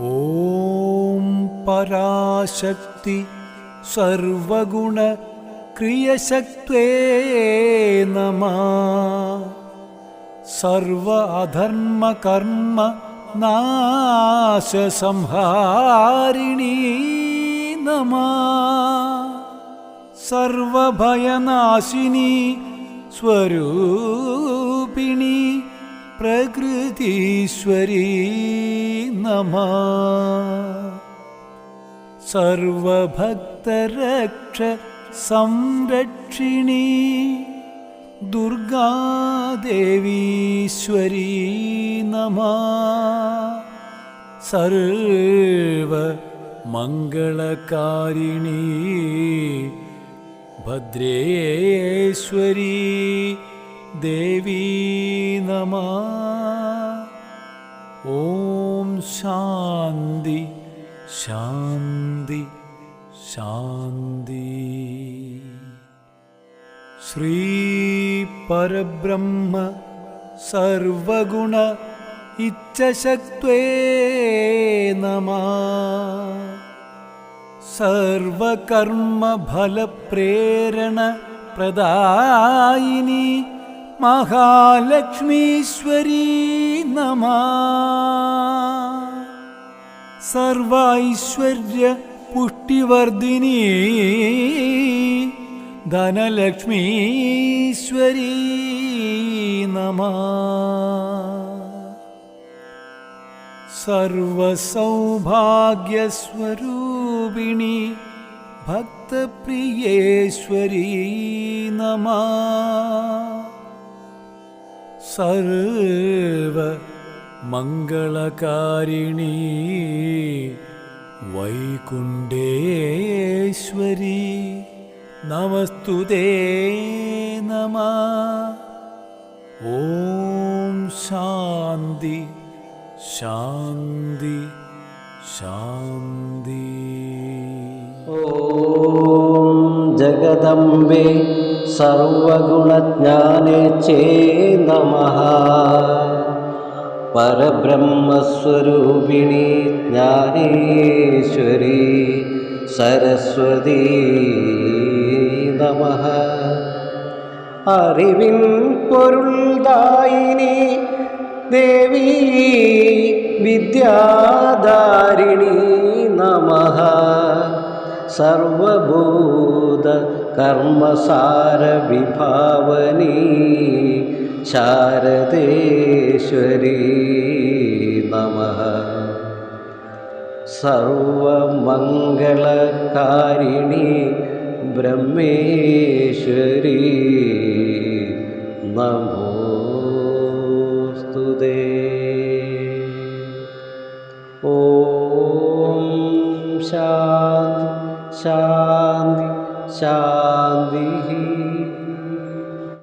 ഓം പരാശക്തി സർവഗുണ ക്രിയശക്തേ നമ. സർവ അധർമ്മ കർമ്മ നാശസംഹാരിണീ നമ. സർവഭയനാശിനി സ്വരൂപിണി പ്രകൃതീശ്വരീ നമ. സർവഭക്തരക്ഷ സംരക്ഷിണി ദുർഗാദേവീശ്വരീ നമ. സർവ മംഗളകാരിണീ ഭദ്രേശ്വരീ ദേവീ നമ ഓം ശാന്തി ശാന്തി ശാന്തി. ശ്രീ പരബ്രഹ്മ സർവഗുണ ഇച്ഛശക്വേ നമ. സർവകർമ്മഫലപ്രേരണ പ്രദായിനി. മഹാലക്ഷ്മീശ്വരീ നമ. സർവൈശ്വര്യ പുഷ്ടിവർദ്ധിനി ധനലക്ഷ്മീശ്വരീ നമ. സർവസൗഭാഗ്യസ്വരൂപിണി ഭക്തപ്രിയേശ്വരീ നമ. സർവ മംഗളകാരിണി വൈകുണ്ഠേശ്വരി. നമസ്തുതേ നമ. ഓം ശാന്തി ശാന്തി ശാന്തി. ഓ ജഗദംബേ സർവഗുണജ്ഞാനേ ചേ നമ പരബ്രഹ്മസ്വരൂപിണി ജ്ഞാനേശ്വരി സരസ്വതി നമ അറിവിൻ പൊരുൾദായിനി ദേവി വിദ്യാധാരിണി നമ സർവഭൂത कर्मसारविभावनी शारदेश्वरी नमः। सर्वमङ्गलकारिणी ब्रह्मेश्वरी नमो स्तु ते। ॐ शान्ति शान्ति। शान्तिः